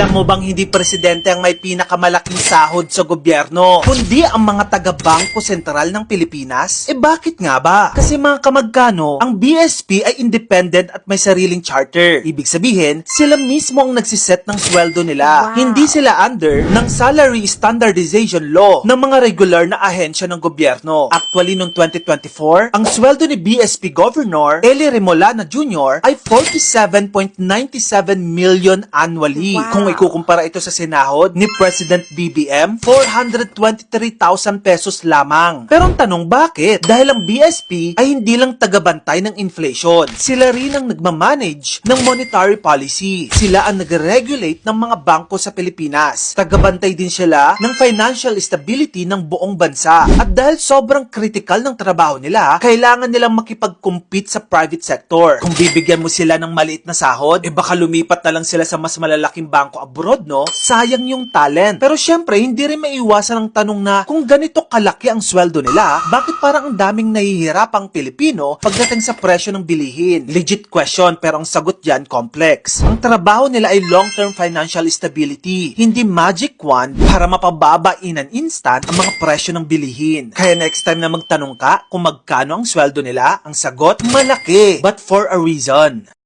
Alam mo bang hindi presidente ang may pinakamalaking sahod sa gobyerno, kundi ang mga taga-bangko sentral ng Pilipinas? Eh bakit nga ba? Kasi mga kamagkano, ang BSP ay independent at may sariling charter. Ibig sabihin, sila mismo ang nagsiset ng sweldo nila. Wow. Hindi sila under ng salary standardization law ng mga regular na ahensya ng gobyerno. Actually, noong 2024, ang sweldo ni BSP Governor Eli Remolana Jr. ay 47.97 million annually. Wow. Kung ikukumpara ito sa sinahod ni President BBM, 423,000 pesos lamang. Pero ang tanong bakit? Dahil ang BSP ay hindi lang tagabantay ng inflation. Sila rin ang nagmamanage ng monetary policy. Sila ang nag-regulate ng mga bangko sa Pilipinas. Tagabantay din sila ng financial stability ng buong bansa. At dahil sobrang critical ng trabaho nila, kailangan nilang makipag-compete sa private sector. Kung bibigyan mo sila ng maliit na sahod, eh baka lumipat na lang sila sa mas malalaking bangko abroad, no? Sayang yung talent. Pero syempre, hindi rin maiwasan ang tanong na kung ganito kalaki ang sweldo nila, bakit parang ang daming nahihirapang Pilipino pagdating sa presyo ng bilihin? Legit question, pero ang sagot dyan complex. Ang trabaho nila ay long-term financial stability, hindi magic wand para mapababa in an instant ang mga presyo ng bilihin. Kaya next time na magtanong ka kung magkano ang sweldo nila, ang sagot, malaki, but for a reason.